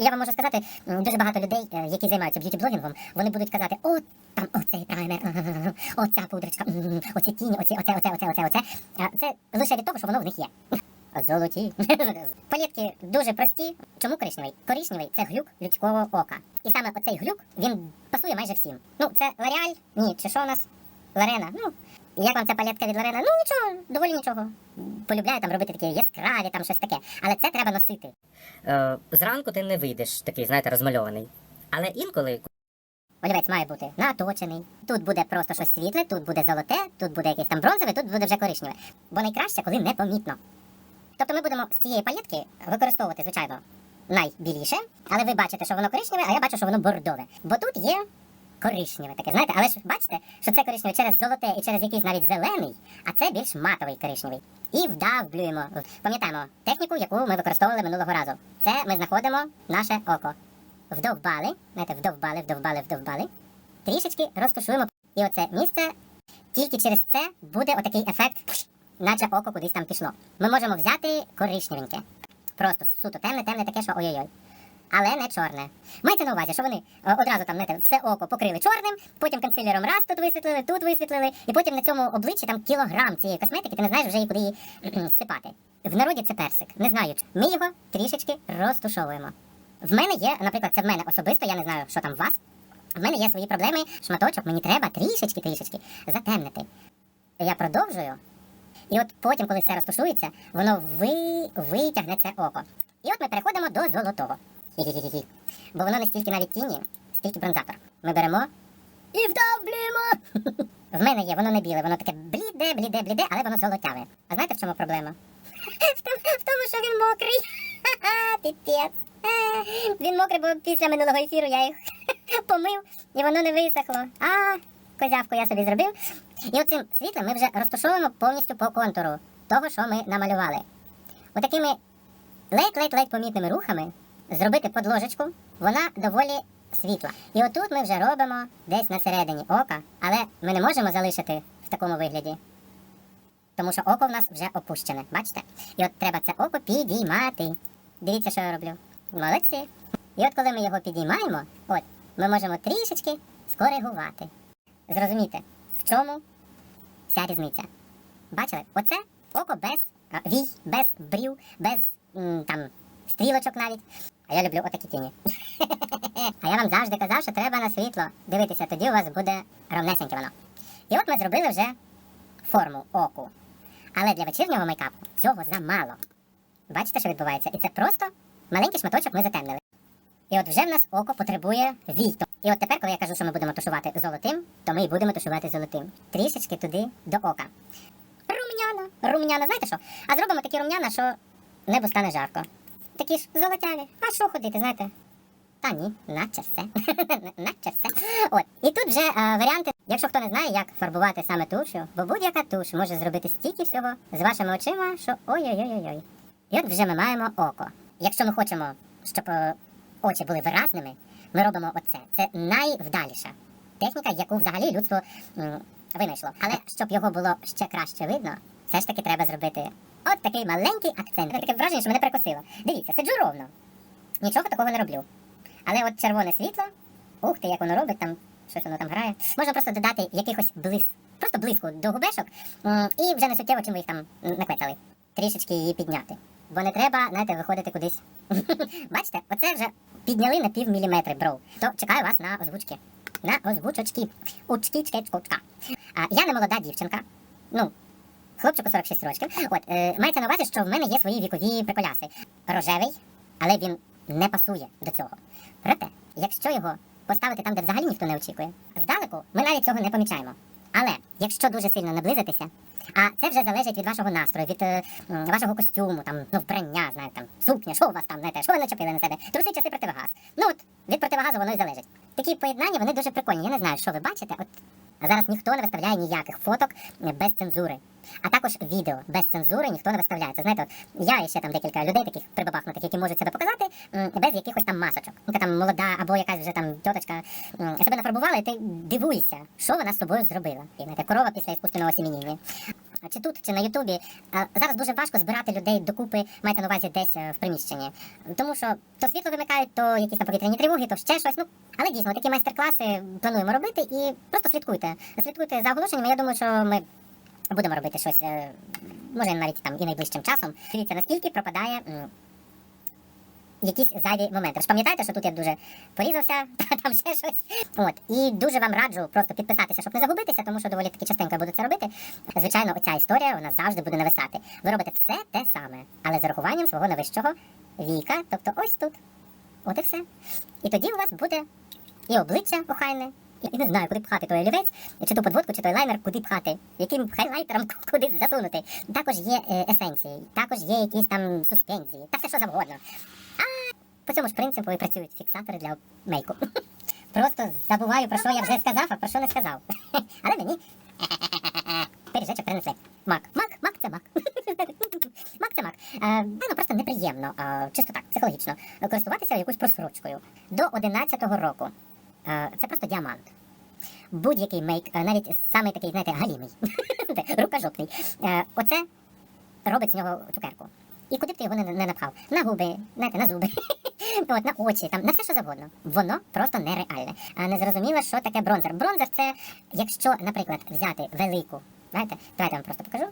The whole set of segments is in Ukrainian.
Я вам можу сказати, дуже багато людей, е, які займаються б'юті-блогінгом, вони будуть казати, о, там оцей праймер, оця пудрочка, оці тіні, оці, оце, оце, оце, оце, оце. Це лише від того, що воно в них є. Золоті. Палітки дуже прості. Чому коричневий? Коричневий це глюк людського ока. І саме оцей глюк він пасує майже всім. Ну, це Лореаль, ні, чи що у нас? Лорена. Ну, як вам ця палетка від Лорена? Ну нічого, доволі нічого. Полюбляю там робити такі яскраві, там щось таке. Але це треба носити. Е, зранку ти не вийдеш такий, знаєте, розмальований. Але інколи Олівець має бути наточений. Тут буде просто щось світле, тут буде золоте, тут буде якесь там бронзове, тут буде вже коричневе. Бо найкраще, коли непомітно. Тобто ми будемо з цієї палітки використовувати, звичайно, найбіліше, але ви бачите, що воно коричневе, а я бачу, що воно бордове. Бо тут є коричневе таке, знаєте, але ж бачите, що це коричневе через золоте і через якийсь навіть зелений, а це більш матовий коричневий. І вдавлюємо. Пам'ятаємо техніку, яку ми використовували минулого разу. Це ми знаходимо наше око. Вдовбали, знаєте, вдовбали, вдовбали, вдовбали. Трішечки розтушуємо. І оце місце тільки через це буде отакий ефект, наче око кудись там пішло. Ми можемо взяти коричневеньке. Просто суто темне, темне таке, що ой-ой-ой. Але не чорне. Мається на увазі, що вони е, одразу там знаєте, все око покрили чорним, потім консилером раз тут висвітлили, тут висвітлили, і потім на цьому обличчі там кілограм цієї косметики, ти не знаєш вже куди її сипати. В народі це персик. Не знаю. Ми його трішечки розтушовуємо. В мене є, наприклад, це в мене особисто, я не знаю, що там в вас. В мене є свої проблеми, шматочок, мені треба трішечки, трішечки затемнити. Я продовжую. І от потім, коли все розтушується, воно ви... витягне це око. І от ми переходимо до золотого. Бо воно не стільки навіть тіні, стільки бронзатор. Ми беремо і вдавлюємо. В мене є, воно не біле, воно таке бліде, бліде, бліде, але воно золотяве. А знаєте, в чому проблема? В тому, в тому що він мокрий. Піпець. Він мокрий, бо після минулого ефіру я їх помив, і воно не висохло. А, козявку я собі зробив. І оцим світлом ми вже розташовуємо повністю по контуру того, що ми намалювали. Отакими ледь-ледь-ледь помітними рухами зробити подложечку, вона доволі світла. І отут ми вже робимо десь на середині ока, але ми не можемо залишити в такому вигляді. Тому що око в нас вже опущене, бачите? І от треба це око підіймати. Дивіться, що я роблю. Молодці. І от коли ми його підіймаємо, от, ми можемо трішечки скоригувати. Зрозумійте, в чому вся різниця. Бачили? Оце око без вій, без брів, без м, там стрілочок навіть. А я люблю отакі тіні. а я вам завжди казав, що треба на світло дивитися, тоді у вас буде ровнесеньке воно. І от ми зробили вже форму оку. Але для вечірнього мейкапу цього замало. Бачите, що відбувається? І це просто маленький шматочок ми затемнили. І от вже в нас око потребує вій. І от тепер, коли я кажу, що ми будемо тушувати золотим, то ми і будемо тушувати золотим. Трішечки туди до ока. Рум'яна. Рум'яна, знаєте що? А зробимо такі рум'яна, що небо стане жарко. Такі ж золотяві. А що ходити, знаєте? Та ні, наче все. наче все. От. І тут вже е, варіанти, якщо хто не знає, як фарбувати саме тушу, бо будь-яка туш може зробити стільки всього з вашими очима, що ой-ой-ой-ой. І от вже ми маємо око. Якщо ми хочемо, щоб е, очі були виразними, ми робимо оце. Це найвдаліша техніка, яку взагалі людство м, винайшло. Але щоб його було ще краще видно, все ж таки треба зробити от такий маленький акцент. Таке враження, що мене перекосило. Дивіться, сиджу ровно. Нічого такого не роблю. Але от червоне світло, ух ти, як воно робить там, щось воно там грає. Можна просто додати якихось блиск, просто блиску до губешок, і вже не суттєво, чим ви їх там наквецали. Трішечки її підняти. Бо не треба, знаєте, виходити кудись. Бачите, оце вже підняли на пів міліметри, бро. То чекаю вас на озвучки. На озвучочки. Учки, чки. А, я не молода дівчинка. Ну, хлопчику 46 років. От, е, мається на увазі, що в мене є свої вікові приколяси. Рожевий, але він не пасує до цього. Проте, якщо його поставити там, де взагалі ніхто не очікує, здалеку ми навіть цього не помічаємо. Але якщо дуже сильно наблизитися, а це вже залежить від вашого настрою, від е, вашого костюму, там, ну, вбрання, знаєте, там, сукня, що у вас там, знаєте, що ви начепили на себе, труси, часи противогаз. Ну от, від противогазу воно і залежить. Такі поєднання, вони дуже прикольні. Я не знаю, що ви бачите. От зараз ніхто не виставляє ніяких фоток е, без цензури. А також відео без цензури ніхто не виставляє. Це знаєте, от я і ще там декілька людей, таких прибабахнутих, які можуть себе показати без якихось там масочок. Ну, там молода або якась вже там тьоточка себе нафарбувала, і ти дивуєшся, що вона з собою зробила. І знаєте, корова після іскусственного осіміння. Чи тут, чи на Ютубі, зараз дуже важко збирати людей докупи, маєте на увазі десь е, в приміщенні. Тому що то світло вимикають, то якісь там повітряні тривоги, то ще щось. Ну, але дійсно, такі майстер-класи плануємо робити і просто слідкуйте. Слідкуйте за оголошеннями. Я думаю, що ми будемо робити щось, е, може навіть там і найближчим часом. Дивіться, наскільки пропадає. Якісь зайві моменти. Ж пам'ятаєте, що тут я дуже порізався, там ще щось. От і дуже вам раджу просто підписатися, щоб не загубитися, тому що доволі таки частенько я буду це робити. Звичайно, оця історія нас завжди буде нависати. Ви робите все те саме, але з урахуванням свого найвищого віка, тобто ось тут. От і все. І тоді у вас буде і обличчя охайне, і не знаю, куди пхати той олівець, чи ту подводку, чи той лайнер, куди пхати, яким хайлайтером куди засунути. Також є е, есенції, також є якісь там суспензії, та все що завгодно. По цьому ж принципу і працюють фіксатори для мейку. Просто забуваю, про що я вже сказав, а про що не сказав. Але мені пиріжечок принесли. Мак. Мак, мак це мак. Мак це мак. Е, ну, просто неприємно, е, чисто так, психологічно, користуватися якоюсь просрочкою. До 11-го року. Е, це просто діамант. Будь-який мейк, е, навіть самий такий, знаєте, галімий, рукожопний. Е, оце робить з нього цукерку. І куди б ти його не, не напхав? На губи, знаєте, на зуби, от, на очі, там, на все, що завгодно. Воно просто нереальне. А не зрозуміло, що таке бронзер. Бронзер це, якщо, наприклад, взяти велику, знаєте, давайте вам просто покажу.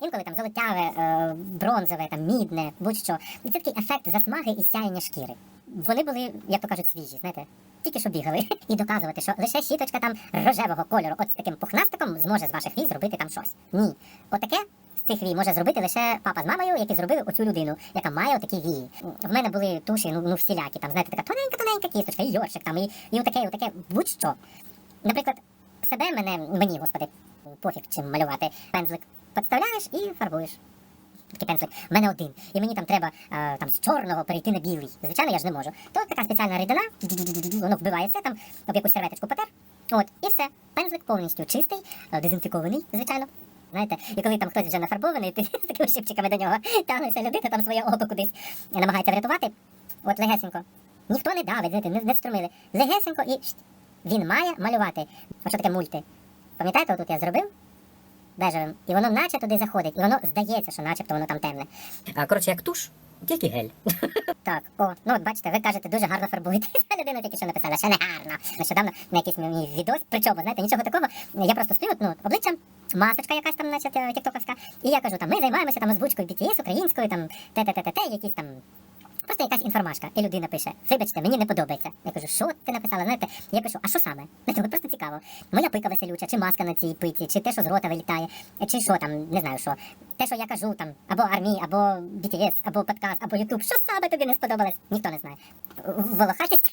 Інколи там золотяве, е, бронзове, там мідне, будь-що. І це такий ефект засмаги і сяєння шкіри. Вони були, як то кажуть, свіжі, знаєте, тільки що бігали. І доказувати, що лише щіточка там рожевого кольору, от з таким пухнастиком, зможе з ваших вій зробити там щось. Ні. Отаке цих вій може зробити лише папа з мамою, які зробили оцю людину, яка має отакі вії. В мене були туші, ну, ну всілякі, там, знаєте, така тоненька-тоненька кісточка, і йоршик там, і, і отаке, і отаке, будь-що. Наприклад, себе мене, мені, господи, пофіг чим малювати. Пензлик підставляєш і фарбуєш. Такий пензлик, в мене один, і мені там треба е, там з чорного перейти на білий. Звичайно, я ж не можу. То така спеціальна рідина, воно вбиває все там, об якусь серветочку потер. От, і все. Пензлик повністю чистий, е, дезінфікований, звичайно. Знаєте, і коли там хтось вже нафарбований, ти з такими шипчиками до нього тягнеться людина, там своє око кудись намагається врятувати. От легесенько. Ніхто не давить, знаєте, не, не струмили. Легесенько і шт. він має малювати. Ось що таке мульти. Пам'ятаєте, отут я зробив? Бежевим. І воно наче туди заходить, і воно здається, що начебто воно там темне. А коротше, як туш, тільки гель. Так, о, ну от бачите, ви кажете, дуже гарно фарбуєте. Людина тільки що написала, ще не гарно. Нещодавно на якийсь мій відос, причому, знаєте, нічого такого. Я просто стою, ну, обличчям, масочка якась там, значить, е, тіктоковська. І я кажу, там, ми займаємося там озвучкою BTS українською, там, те-те-те-те, якісь там. Просто якась інформашка, і людина пише: Вибачте, мені не подобається. Я кажу, що ти написала? Знаєте, я пишу, а що саме? Знаєте, просто цікаво. Моя пика веселюча, чи маска на цій пиці, чи те, що з рота вилітає, чи що там, не знаю що. Те, що я кажу там, або армії, або BTS, або подкаст, або Ютуб, що саме тобі не сподобалось? Ніхто не знає. Волохатість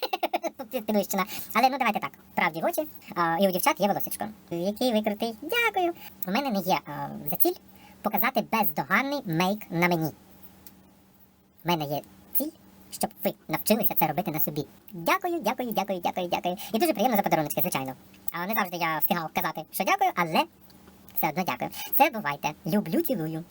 підвищена. Але ну давайте так, правді в очі. А, і у дівчат є волосечко. Який ви крутий. Дякую. У мене не є а, за ціль показати бездоганний мейк на мені. У мене є ціль, щоб ви навчилися це робити на собі. Дякую, дякую, дякую, дякую, дякую. І дуже приємно за подаруночки, звичайно. А не завжди я встигав казати, що дякую, але все одно дякую. Все бувайте. Люблю, цілую.